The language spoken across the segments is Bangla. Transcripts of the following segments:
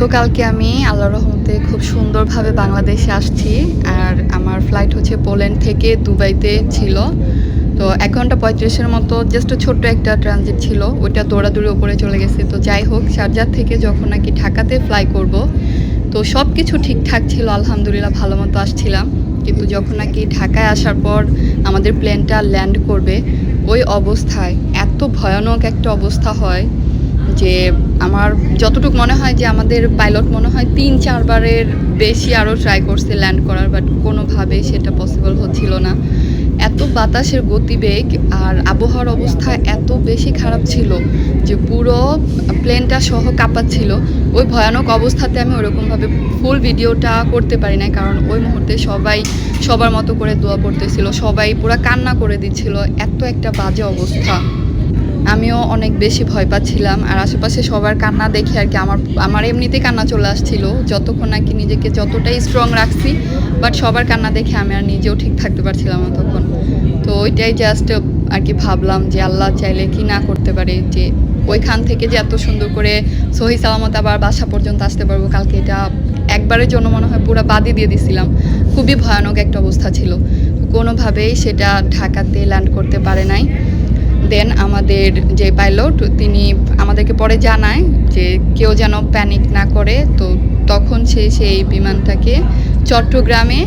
গতকালকে আমি আল্লাহ রহমতে খুব সুন্দরভাবে বাংলাদেশে আসছি আর আমার ফ্লাইট হচ্ছে পোল্যান্ড থেকে দুবাইতে ছিল। তো এক ঘণ্টা পঁয়ত্রিশের মতো জাস্ট ছোট্ট একটা ট্রানজিট ছিল, ওইটা দৌড়াদৌড়ি উপরে চলে গেছে। তো যাই হোক শারজার থেকে যখন নাকি ঢাকাতে ফ্লাই করব, তো সব কিছু ঠিকঠাক ছিল, আলহামদুলিল্লাহ ভালো মতো আসছিলাম। কিন্তু যখন নাকি ঢাকায় আসার পর আমাদের প্লেনটা ল্যান্ড করবে, ওই অবস্থায় এত ভয়ানক একটা অবস্থা হয় যে আমার যতটুকু মনে হয় যে আমাদের পাইলট মনে হয় তিন চারবারের বেশি আরও ট্রাই করছে ল্যান্ড করার বাট কোনোভাবে সেটা পসিবল হচ্ছিল না। এত বাতাসের গতিবেগ আর আবহাওয়ার অবস্থা এত বেশি খারাপ ছিল যে পুরো প্লেনটা সহ কাঁপাচ্ছিল। ওই ভয়ানক অবস্থাতে আমি ওরকমভাবে ফুল ভিডিওটা করতে পারি না কারণ ওই মুহূর্তে সবাই সবার মতো করে দোয়া পড়তেছিল সবাই পুরো কান্না করে দিচ্ছিল। এত একটা বাজে অবস্থা। আমিও অনেক বেশি ভয় পাচ্ছিলাম আর আশেপাশে সবার কান্না দেখে আর কি আমার আমার এমনিতেই কান্না চলে আসছিল। যতক্ষণ নাকি নিজেকে যতটাই স্ট্রং রাখছি বাট সবার কান্না দেখে আমি আর নিজেও ঠিক থাকতে পারছিলাম না তখন। তো ওইটাই জাস্ট আর কি ভাবলাম যে আল্লাহ চাইলে কি না করতে পারে যে ওইখান থেকে যে এত সুন্দর করে সহি সালামত আবার বাসা পর্যন্ত আসতে পারব, কালকে এটা একবারের জন্য মনে হয় পুরো বাদই দিয়ে দিছিলাম। খুবই ভয়ানক একটা অবস্থা ছিল। কোনোভাবেই সেটা ঢাকাতে ল্যান্ড করতে পারে নাই। দেন আমাদের যে পাইলট তিনি আমাদেরকে পরে জানায় যে কেউ যেন প্যানিক না করে। তো তখন সে সেই বিমানটাকে চট্টগ্রামে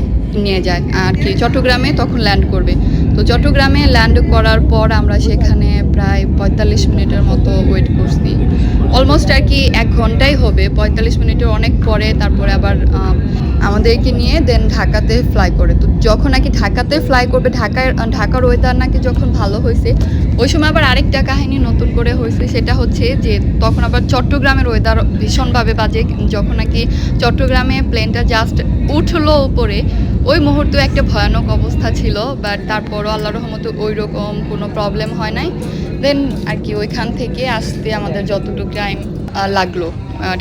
নিয়ে যায়। আর কি, চট্টগ্রামে তখন ল্যান্ড করবে। তো চট্টগ্রামে ল্যান্ড করার পর আমরা সেখানে প্রায় পঁয়তাল্লিশ মিনিটের মতো ওয়েট করছি। অলমোস্ট আর কি এক ঘন্টাই হবে। পঁয়তাল্লিশ মিনিটের অনেক পরে তারপরে আবার আমাদেরকে নিয়ে দেন ঢাকাতে ফ্লাই করে। তো যখন নাকি ঢাকাতে ফ্লাই করবে, ঢাকায় ঢাকার ওয়েদার নাকি যখন ভালো হয়েছে, ওই সময় আবার আরেকটা কাহিনী নতুন করে হয়েছে, সেটা হচ্ছে যে তখন আবার চট্টগ্রামের ওয়েদার ভীষণভাবে বাজে। যখন নাকি চট্টগ্রামে প্লেনটা জাস্ট উঠল উপরে, ওই মুহূর্তে একটা ভয়ানক অবস্থা ছিল বাট তারপরও আল্লাহ রহমতে ওই রকম কোনো প্রবলেম হয় নাই। দেন আর কি ওইখান থেকে আসতে আমাদের যতটুকু টাইম লাগল।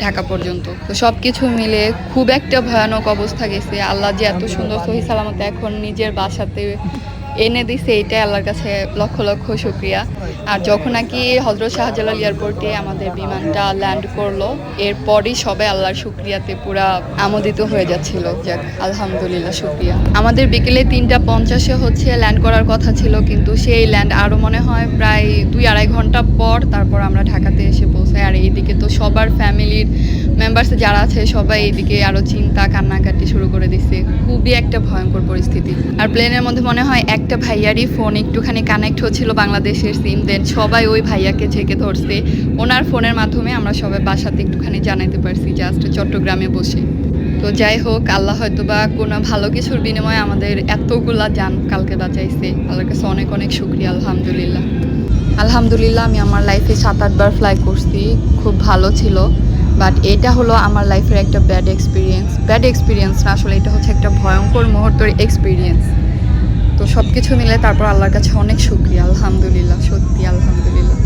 ঢাকা পর্যন্ত। তো সব কিছু মিলে খুব একটা ভয়ানক অবস্থা গেছে। আল্লাহ যে এত সুন্দর সহি সালামত এখন নিজের বাসাতে এনে দিছে এইটাই আল্লাহর কাছে লক্ষ লক্ষ শুক্রিয়া। আর যখন নাকি হজরত শাহজালাল এয়ারপোর্টে আমাদের বিমানটা ল্যান্ড করল, এরপরই সবাই আল্লাহর শুক্রিয়াতে পুরা আমোদিত হয়ে যাচ্ছিল। যাক, আলহামদুলিল্লাহ, শুক্রিয়া। আমাদের বিকেলে তিনটা পঞ্চাশে হচ্ছে ল্যান্ড করার কথা ছিল, কিন্তু সেই ল্যান্ড আরও মনে হয় প্রায় দুই আড়াই ঘণ্টা পর তারপর আমরা ঢাকাতে এসে পৌঁছাই। আর এইদিকে তো সবার ফ্যামিলির মেম্বার্স যারা আছে, সবাই এদিকে আরও চিন্তা, কান্নাকাটি শুরু করে দিচ্ছে খুবই একটা ভয়ঙ্কর পরিস্থিতি। আর প্লেনের মধ্যে মনে হয় একটা ভাইয়ারই ফোন একটুখানি কানেক্ট হচ্ছিল বাংলাদেশের সিম দেন সবাই ওই ভাইয়াকে ছেকে ধরছে। ওনার ফোনের মাধ্যমে আমরা সবাই বাসাতে একটুখানি জানাইতে পারছি জাস্ট চট্টগ্রামে বসে। তো যাই হোক, আল্লাহ হয়তো বা কোনো ভালো কিছুর বিনিময়ে আমাদের এতগুলা যান কালকে বাঁচাইছে। আল্লাহর কাছে অনেক অনেক শুক্রিয়া, আলহামদুলিল্লাহ। আলহামদুলিল্লাহ, আমি আমার লাইফে সাত, আটবার ফ্লাই করছি। খুব ভালো ছিল। বাট এটা হলো আমার লাইফের একটা ব্যাড এক্সপিরিয়েন্স ব্যাড এক্সপিরিয়েন্স না, আসলে এটা হচ্ছে একটা ভয়ঙ্কর মুহূর্তের এক্সপিরিয়েন্স তো সব কিছু মিলে তারপর আল্লাহর কাছে অনেক শুক্রিয়া, আলহামদুলিল্লাহ, সত্যি আলহামদুলিল্লাহ।